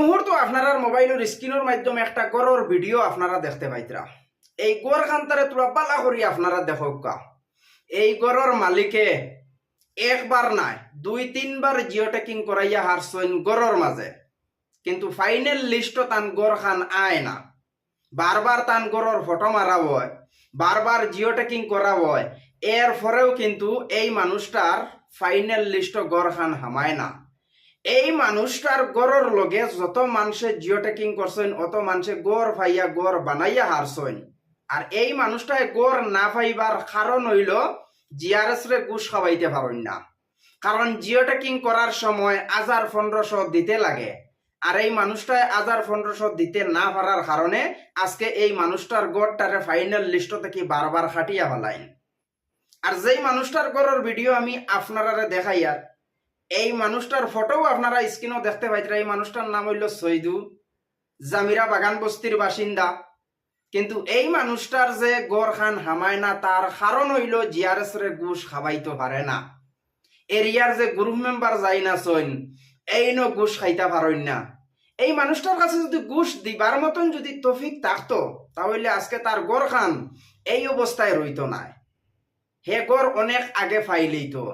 মুহূর্তে আপনারা মোবাইলের স্ক্রিনের মাধ্যমে একটা গড়র ভিডিও আপনারা দেখতে পাইতরা। এই গড় খান্তারে তোরা পালা করি আপনারা দেখোকা এই গড়র মালিকে একবার নাই, দুই তিনবার জিও টেকিং করাইয়া হারছইন গড়র মাঝে কিন্তু ফাইনাল লিস্ট তান গড় খান আয় না। বারবার তান গড়র ফটো মারা হয় বারবার জিও টেকিং করা হয় এর পরেও কিন্তু এই মানুষটার ফাইনাল লিস্ট গড় খান হামায় না। এই মানুষটার গড়র লগে যত মানুষে জিও টেকিং করছেন, অত মানুষে গড় ফাইয়া গড় বানাইয়া হারছেন। আর এই মানুষটায় গড় না পাইবার কারণ হইল জিআরএস রে ঘুষ খাওয়াইতে পারেন না। কারণ জিও টেকিং করার সময় আজার পনেরোশো দিতে লাগে। আর এই মানুষটায় আজার পনেরোশো দিতে না পারার কারণে আজকে এই মানুষটার গড়টারে ফাইনাল লিস্ট থেকে বারবার খাটিয়া ফেলাইন। আর যেই মানুষটার গড়ের ভিডিও আমি আপনারা দেখাই আর এই মানুষটার ফটোও আপনারা স্ক্রিনও দেখতে পাইতরা এই মানুষটার নাম হইল সৈদু, জামিরা বাগান বস্তির বাসিন্দা। কিন্তু এই মানুষটার যে গড় খান হামায় না, তার কারণ হইল জিআরএস রে ঘুষ খাবাইতে পারে না। এরিয়ার যে গ্রুপ মেম্বার যাই না সইন এই ন ঘুষ খাইতে পারেন না। এই মানুষটার কাছে যদি ঘুষ দিবার মতন যদি তফিক থাকতো, তাহলে আজকে তার গড় খান এই অবস্থায় রইত না হে গড় অনেক আগে ফাইলেই তো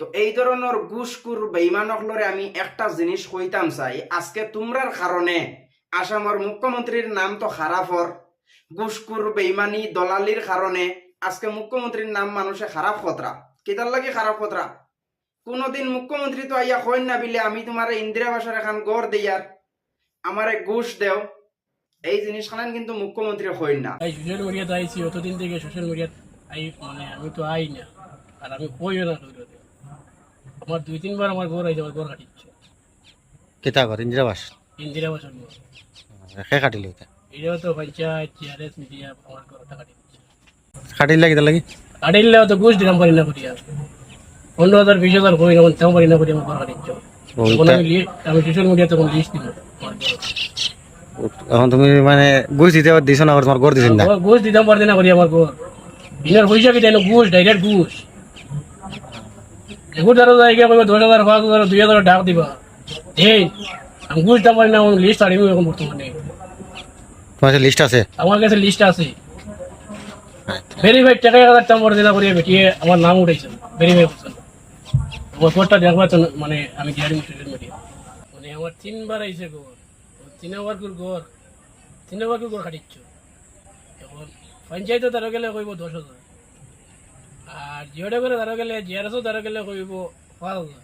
তো এই ধরনের ঘুষকুর বেইমানকলরে আমি একটা জিনিস কইতাম চাই, আজকে তোমরার কারণে আসামের মুখ্যমন্ত্রীর নাম তো খারাপর ঘুষকুর বেইমানি দলালির কারণে আজকে মুখ্যমন্ত্রীর নাম মানুষে খারাপ খতরা কেতার লাগে খারাপ খতরা কোনোদিন মুখ্যমন্ত্রী তো আইয়া কইন না বিলে আমি তোমার ইন্দিরা বাসার এখন গড় দিয়ার আমারে ঘুষ দেও। এই জিনিস খান কিন্তু মুখ্যমন্ত্রী হইন না। এই সোশ্যাল মিডিয়াতে আইছি, অতদিন থেকে সোশ্যাল মিডিয়াত আই মানে আমি তো আই না, আর আমি কইও না। আমার দুই তিনবার আমার ঘর আইছে আমার ঘর কাটিচ্ছে। কেতা ঘর? ইন্দিরাবাস ইন্দিরা বছর কাটিল এটা? এটাও তো পঞ্চায়েত জিআরএস মিডিয়া আমার ঘরটা কাটিচ্ছে। কাটিল কেতা লাগি? কাটিলে তো ঘুষ দিলাম পারি না করিয়া পনেরো হাজার বিশ হাজার করি না তেমন পারি না করি আমার ঘর কাটিচ্ছে। আমি সোশ্যাল মিডিয়াতে তখন লিস্ট ঘর। এখন তুমি মানে বুঝ দিতে দিছ না তোমার ঘর দিছিল না? ঘুষ দিতাম পারতে না করি আমার ঘর। দিনের পয়সা কি না? ঘুষ ডাইরেক্ট ঘুষ। এগুলো জায়গা কইবা দশ হাজার পাঁচ হাজার দুই হাজার ডাক দিবা। এই আমি দিতাম পারি না আমার লিস্ট আনিব এখন বর্তমানে তোমার লিস্ট আছে? আমার কাছে লিস্ট আছে। ভেরিফাইড টাকা হাজার টাকা দিলা করিয়া বেটিয়ে আমার নাম উঠেছে ভেরিফাই করছেন আমার কোর্টটা দেখবা তো মানে আমি দিয়ারি সোশ্যাল মিডিয়া মানে আমার তিনবার আইছে গোর তিনবার করে গোর তিনবার করে গোর কাটিচ্ছ এখন পঞ্চায়েতে তারা গেলে কইব দশ হাজার আর জিওডে করে তারা গেলে জিআরএসও তারা গেলে কইব পাঁচ হাজার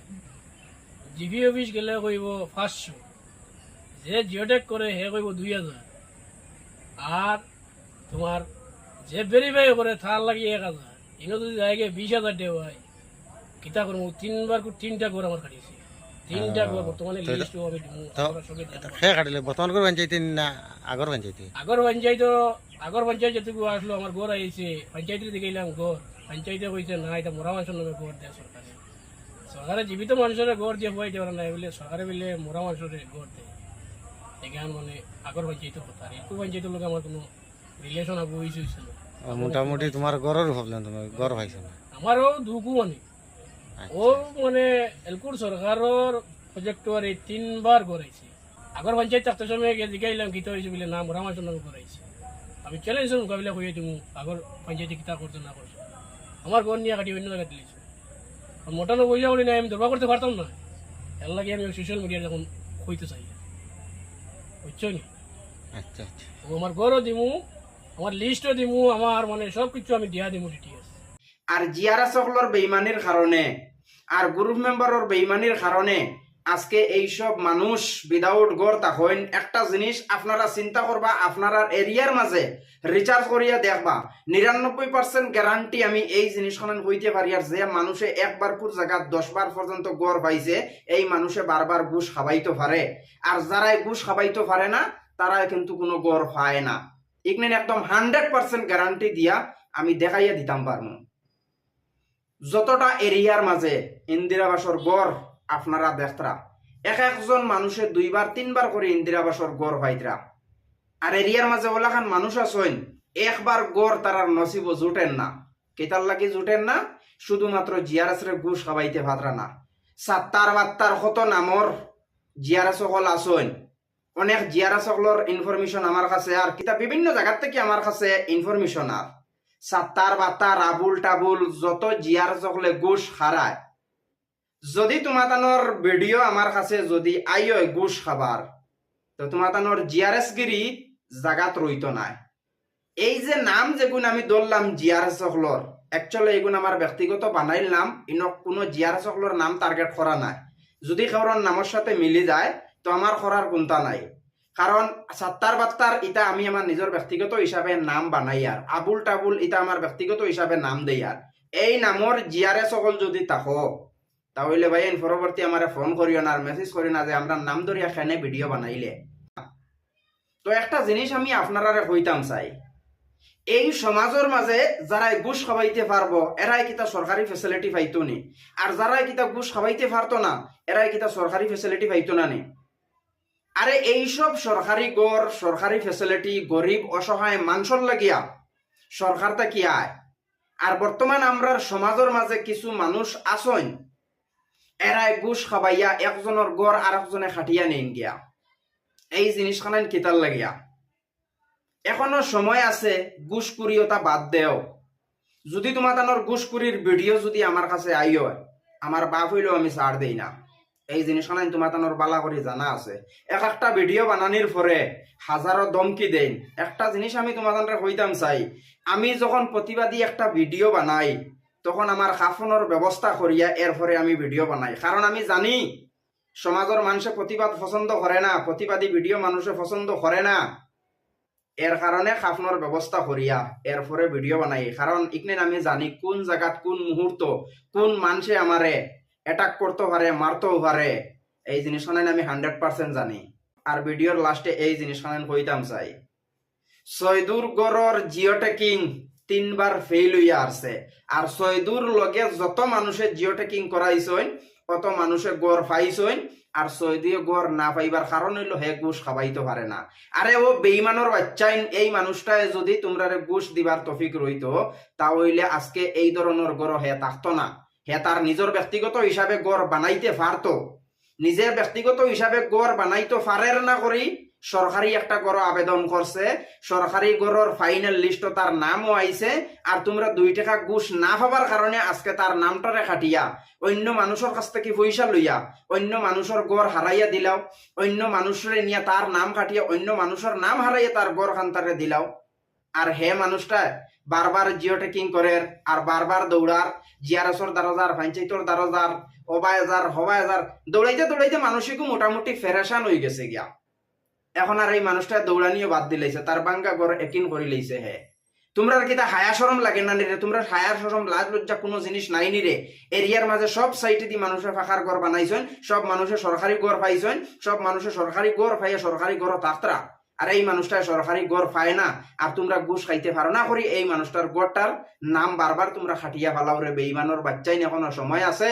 জিপি অফিস গেলে কইব পাঁচশো যে জিওটেক করে হে কইব দুই হাজার আর তোমার যে ভেরিফাই করে তার লাগি এক হাজার এনে যদি জায়গায় বিশ হাজার দেওয়া হয় কিতা করব তিনবার তিনটা করে আমার কাটিয়েছি তিনটা বর্তমানে লিস্ট। সে কাটিলে বর্তমান করে পঞ্চায়েত না আগর পঞ্চায়েত আগর পঞ্চায়েত আগর পঞ্চায়েত যেটুকু আসলো আমার ঘর আইছে পঞ্চায়েতের দিকে এলাম ঘর। পঞ্চায়েতে কইছে না এটা মরা মানুষের নামে ঘর দেয় সরকারে সরকারে জীবিত মানুষের ঘর দিয়ে হয়ে যাবে না বলে সরকারে বলে মরা মানুষের ঘর দেয়। এখান মানে আগর পঞ্চায়েতের কথা। একটু পঞ্চায়েতের লোক আমার কোনো রিলেশন আবু হয়েছে মোটামুটি তোমার ঘরের প্রবলেম তুমি ঘর পাইছো আমারও দুঃখও মানে ও মানে এলকুর সরকারের প্রজেক্টর এই তিনবার করাইছে। আগর পঞ্চায়েত থাকতে সময় গিয়ে জিগাইলাম কিতা হয়েছে বলে নাম নামে করাইছে। আমি চ্যালেঞ্জের মোকাবিলা করিয়ে দিব আগর পঞ্চায়েতে কিতা করছে না করছে। আমার ঘর নিয়ে কাটি অন্য জায়গায় আর মোটানো পয়সা বলি না আমি দরবার করতে পারতাম না। এর লাগে আমি সোশ্যাল মিডিয়া যখন হইতে চাই। বুঝছ নি? আচ্ছা আচ্ছা। ও আমার ঘরও দিমু আমার লিস্টও দিমু আমার মানে সব কিছু আমি দিয়া দিমু ডিটিএস আর জিয়ারা সকলের বেইমানির কারণে, আর গ্রুপ মেম্বারের বেইমানির কারণে আজকে এইসব মানুষ উইদাউট গড় তাহইন একটা জিনিস আপনারা চিন্তা করবা, আপনারা এরিয়ার মাঝে রিচার্জ করিয়া দেখবা, নিরানব্বই পার্সেন্ট গ্যারান্টি আমি এই জিনিসখান হইতে পারি আর যে মানুষে একবার পুর জায়গা দশ বার পর্যন্ত গড় পাইছে, এই মানুষে বারবার ঘুষ খাবাইতে পারে। আর যারাই ঘুষ খাবাইতে পারে না তারা কিন্তু কোনো গড় পায় না। এখানে একদম হান্ড্রেড পার্সেন্ট গ্যারান্টি দিয়া আমি দেখাইয়া দিতাম পারব যতটা এরিয়ার মাঝে ইন্দিরাবাসর গড় আপনারা দেখতরা। এক একজন মানুষে দুইবার, তিনবার করে ইন্দিরাবাসর গড় পাইতরা আর এরিয়ার মাঝে ওলাখান মানুষ আছেন, একবার গড় তারার নসিব জুটেন না। কেতার লাগি জুটেন না? শুধুমাত্র জিআরএস রে ঘুষ খাবাইতে ভাতরা না সাত্তার বাত্তার কত নামর জিয়ারা সকল আসন অনেক জিয়ারা সকলের ইনফরমেশন আমার কাছে, আর কিতা বিভিন্ন জায়গার থেকে আমার কাছে ইনফরমেশন আর সাত্তার বাত্তার আবুল টাবুল যত জিয়ার সকলে গুস হারায় যদি তোমাতানোর ভিডিও আমার কাছে যদি আইয় গুস খাবার তো তোমাতানোর জিয়ারেস গিরি জাগাত রইত নাই। এই যে নাম যেগুন আমি ধরলাম জিয়ার সকলর একচুয়ালি এগুন আমার ব্যক্তিগত বানাইল নাম, ইনক কোনো জিয়ার সকলর নাম টার্গেট করা নাই। যদি কারোর নামের সাথে মিলি যায়, তো আমার করার কোনটা নাই। কারণ সাত্তার বাত্তার ইটা আমি আমার নিজের ব্যক্তিগত হিসাবে নাম বানাই আর আবুল টাবুল ইটা আমার ব্যক্তিগত হিসাবে নাম দেই আর এই নামর জিয়ারে সকল যদি তাহ, তাহলে ভাই পরবর্তী আমার ফোন করিও না আর মেসেজ করি না যে আমরা নাম ধরিয়া খানে ভিডিও বানাইলে। তো একটা জিনিস আমি আপনারা হইতাম চাই। এই সমাজের মাঝে যারা ঘুষ খাবাইতে পারব এরাই কিতা সরকারি ফেসিলিটি পাইতো নি? আর যারা কিতা ঘুষ খাবাইতে পারতো না এরাই কিতা সরকারি ফেসিলিটি পাইতো না নি? আরে এইসব সরকারি গড় সরকারি ফেসিলিটি গরিব, অসহায় মানুষের লাগিয়া সরকারটা কি আয়? আর বর্তমান আমরা সমাজের মাঝে কিছু মানুষ আসন এরাই ঘুষ খাবাইয়া একজনের গড় আর একজনে খাটিয়া নেন গিয়া। এই জিনিসখান কিতার লাগিয়া। এখনও সময় আছে গুসকুরিওটা বাদ দেও। যদি তোমার তানোর গুসকুরির ভিডিও যদি আমার কাছে আইও, আমার বাপ হইলেও আমি ছাড় দেই না। এই জিনিসখান তোমার তানোর বালা করে জানা আছে। এক একটা ভিডিও বানানির পরে হাজারো দমকি দেন। একটা জিনিস আমি তোমার হইতাম চাই। আমি যখন প্রতিবাদী একটা ভিডিও বানাই, তখন আমার খাফনের ব্যবস্থা করিয়া এরপরে আমি ভিডিও বানাই। কারণ আমি জানি সমাজের মানুষে প্রতিবাদ পছন্দ করে না প্রতিবাদী ভিডিও মানুষে পছন্দ করে না। এর কারণে খাফনোর ব্যবস্থা করিয়া এরপরে ভিডিও বানাই। কারণ ইকনে আমি জানি কোন জায়গাত কোন মুহূর্ত কোন মানুষে আমারে অ্যাটাক করতে পারে, মারতেও পারে, এই জিনিসখানে আমি হান্ড্রেড পার্সেন্ট জানি। আর ভিডিওর লাস্টে এই জিনিসখানে কইতাম চাই। সৈদুর গড়র জিও টেকিং তিনবার ফেল হইয়া আসছে। আর সৈদুর লগে যত মানুষে জিও টেকিং করাইছইন অত মানুষে গড় পাইছইন আর সৈদুয়ে গড় না পাইবার কারণ হইল হে ঘুষ খাবাইতে পারে না। আরে ও বেইমানোর বাচ্চাইন এই মানুষটায় যদি তোমরা ঘুষ দিবার তফিক রইত তা হইলে আজকে এই ধরনের গড় হে থাকতো না। হে তার নিজের ব্যক্তিগত হিসাবে গড় বানাইতে পারতো নিজের ব্যক্তিগত হিসাবে গড় বানাইতে পারের না করি সরকারি একটা গড় আবেদন করছে সরকারি গড়ের ফাইনাল লিস্ট তার নামও আইছে আর তোমরা দুই টাকা ঘুষ না হবার কারণে আজকে তার নামটারে খাটিয়া অন্য মানুষের কাছ থেকে পয়সা লইয়া, অন্য মানুষের গড় হারাইয়া দিলাও, অন্য মানুষরে নিয়ে তার নাম কাটিয়া, অন্য মানুষের নাম হারাইয়া তার গড় খান্তারে দিলাও। আর হে মানুষটা বারবার জিও টেকিং করে আর বারবার দৌড়ার জিয়ারসর দারোজার পঞ্চায়েতর দারোজার অবায়াজার হবায়াজার দৌড়াইতে দৌড়াইতে মানুষকে মোটামুটি ফেরেশান হয়ে গেছে গিয়া। এখন আর এই মানুষটা দৌড়ানিও বাদ দিলাইছে তার বাঙ্গা গড় একিন করে লইছে হে। তোমরা কি তা হায়া সরম লাগে না নিরে তোমরা হায়া সরম লাজ লজ্জা কোনো জিনিস নাই নিরে এরিয়ার মাঝে সব সাইটে দি মানুষের ফাঁকার ঘর বানাইছেন সব মানুষের সরকারি ঘর পাইছেন সব মানুষের সরকারি ঘর পাইয়া সরকারি ঘর তাত্রা আর এই মানুষটা সরকারি গড় পায় না, আর তোমরা ঘুষ খাইতে পারো না করি, এই মানুষটার গড়টার নাম বারবার তোমরা খাটিয়া ফালাও রে বেইমানোর বাচ্চাই এখনও সময় আছে,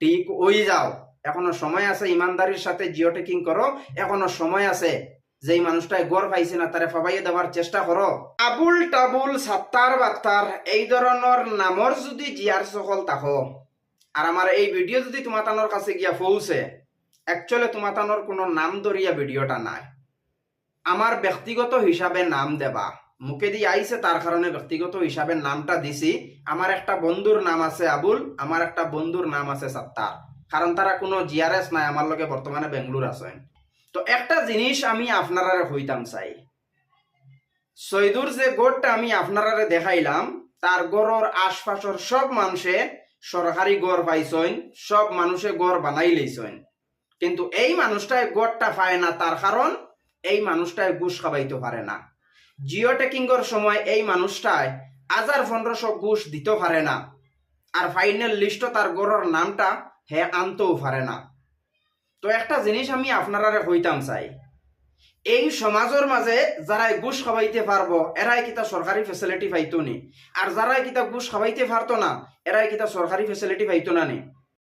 ঠিক ওই যাও, এখনও সময় আছে, ইমানদারির সাথে জিও টেকিং করো, এখনও সময় আছে, যেই মানুষটাই গড় পাইছে না, তারে ফবাইয়ে দেওয়ার চেষ্টা করো। আবুল টাবুল সাত্তার বাত্তার, এই ধরনের নামর যদি জিয়ার সকল তাকো, আর আমার এই ভিডিও যদি তোমাতানোর কাছে গিয়া পৌঁছে অ্যাকচুয়ালি তোমাতানোর কোনো নাম ধরিয়া ভিডিওটা নাই। আমার ব্যক্তিগত হিসাবে নাম দেবা। মুখে দিয়ে আইছে, তার কারণে ব্যক্তিগত হিসাবে নামটা দিছি। আমার একটা বন্ধুর নাম আছে আবুল আমার একটা বন্ধুর নাম আছে সাত্তার কারণ তারা কোনো জিআরএস নাই আমার লগে বর্তমানে বেঙ্গলোর আছেন তো একটা জিনিস আমি আপনারা হইতাম চাই। সৈদুর যে গড়টা আমি আপনারা দেখাইলাম, তার গড়র আশপাশর সব মানুষে সরকারি গড় পাইছেন সব মানুষে গড় বানাই লইছেন কিন্তু এই মানুষটাই গড়টা পায় না তার কারণ এই মানুষটায় ঘুষ খাবাইতে পারে না। জিও টেকিংয়ের সময় এই মানুষটায় হাজার পনেরোশো ঘুষ দিতে পারে না। আর ফাইনাল লিস্ট তার গড়ের নামটা হে আনতেও পারে না। তো একটা জিনিস আমি আপনারা হইতাম চাই। এই সমাজের মাঝে যারাই ঘুষ খাবাইতে পারব, এরাই কিতা সরকারি ফেসিলিটি পাইতো নি। আর যারাই কিতা ঘুষ খাবাইতে পারতো না, এরাই কিতা সরকারি ফেসিলিটি পাইতো না নি।